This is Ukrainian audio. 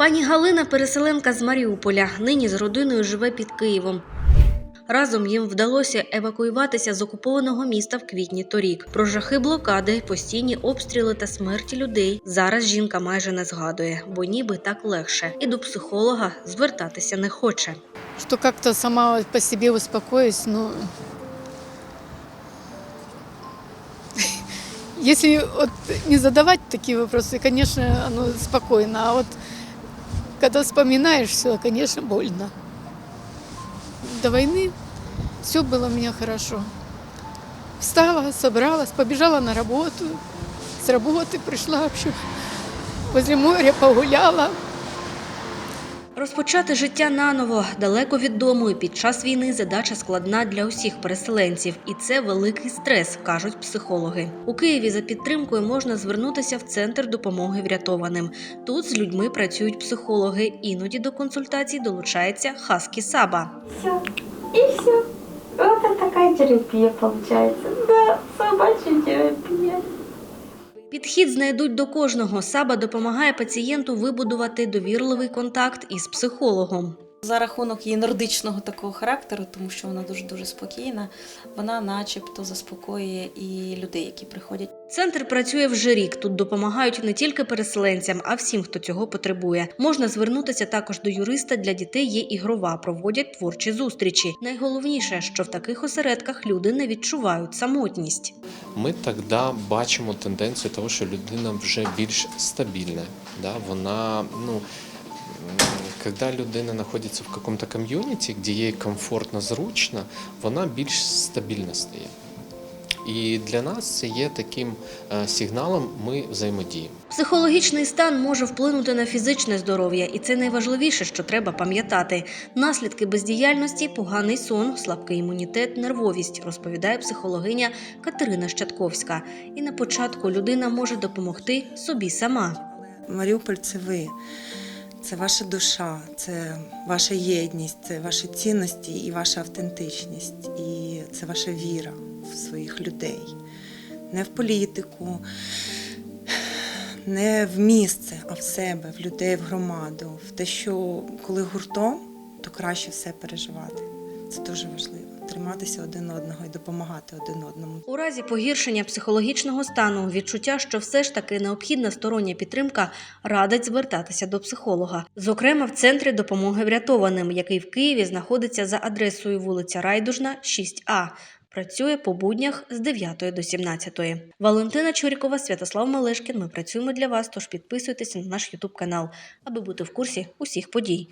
Пані Галина переселенка з Маріуполя. Нині з родиною живе під Києвом. Разом їм вдалося евакуюватися з окупованого міста в квітні торік. Про жахи блокади, постійні обстріли та смерті людей зараз жінка майже не згадує, бо ніби так легше, і до психолога звертатися не хоче. что как-то сама по себе успокоюсь, но если вот не задавать такие вопросы, конечно, оно спокойно, а вот когда вспоминаешь все, конечно, больно. До войны все было у меня хорошо. Встала, собралась, побежала на работу, с работы пришла вообще возле моря погуляла, Розпочати життя наново далеко від дому і під час війни задача складна для усіх переселенців, і це великий стрес, кажуть психологи. У Києві за підтримкою можна звернутися в центр допомоги врятованим. Тут з людьми працюють психологи. Іноді до консультацій долучається Хаскі Саба. Все. И все. Это такая терапия получается. Да, собачья терапия. Підхід знайдуть до кожного. Саба допомагає пацієнту вибудувати довірливий контакт із психологом. За рахунок її нордичного такого характеру, тому що вона дуже дуже спокійна, вона начебто заспокоює і людей, які приходять. Центр працює вже рік. Тут допомагають не тільки переселенцям, а всім, хто цього потребує. Можна звернутися також до юриста. Для дітей є ігрова, проводять творчі зустрічі. Найголовніше, що в таких осередках люди не відчувають самотність. ми тоді бачимо тенденцію того, що людина вже більш стабільна. Да? Вона, ну, коли людина знаходиться в якомусь ком'юніті, де їй комфортно, зручно, вона більш стабільна стає. І для нас це є таким е, сигналом, ми взаємодіємо. Психологічний стан може вплинути на фізичне здоров'я, і це найважливіше, що треба пам'ятати. Наслідки бездіяльності, поганий сон, слабкий імунітет, нервовість, розповідає психологиня Катерина Щатковська. І на початку людина може допомогти собі сама. Маріуполь це ви, це ваша душа, це ваша єдність, це ваші цінності і ваша автентичність, і це ваша віра в своїх людей. Не в політику, не в місце, а в себе, в людей, в громаду, в те, що коли гуртом, то краще все переживати. Це дуже важливо. Триматися один одного і допомагати один одному. У разі погіршення психологічного стану відчуття, що все ж таки необхідна стороння підтримка, радить звертатися до психолога. Зокрема, в центрі допомоги врятованим, який в Києві знаходиться за адресою вулиця Райдужна, 6А. Працює по буднях з 9 до 17. Валентина Чурікова, Святослав Малешкін. Ми працюємо для вас. Тож підписуйтеся на наш Ютуб канал, аби бути в курсі усіх подій.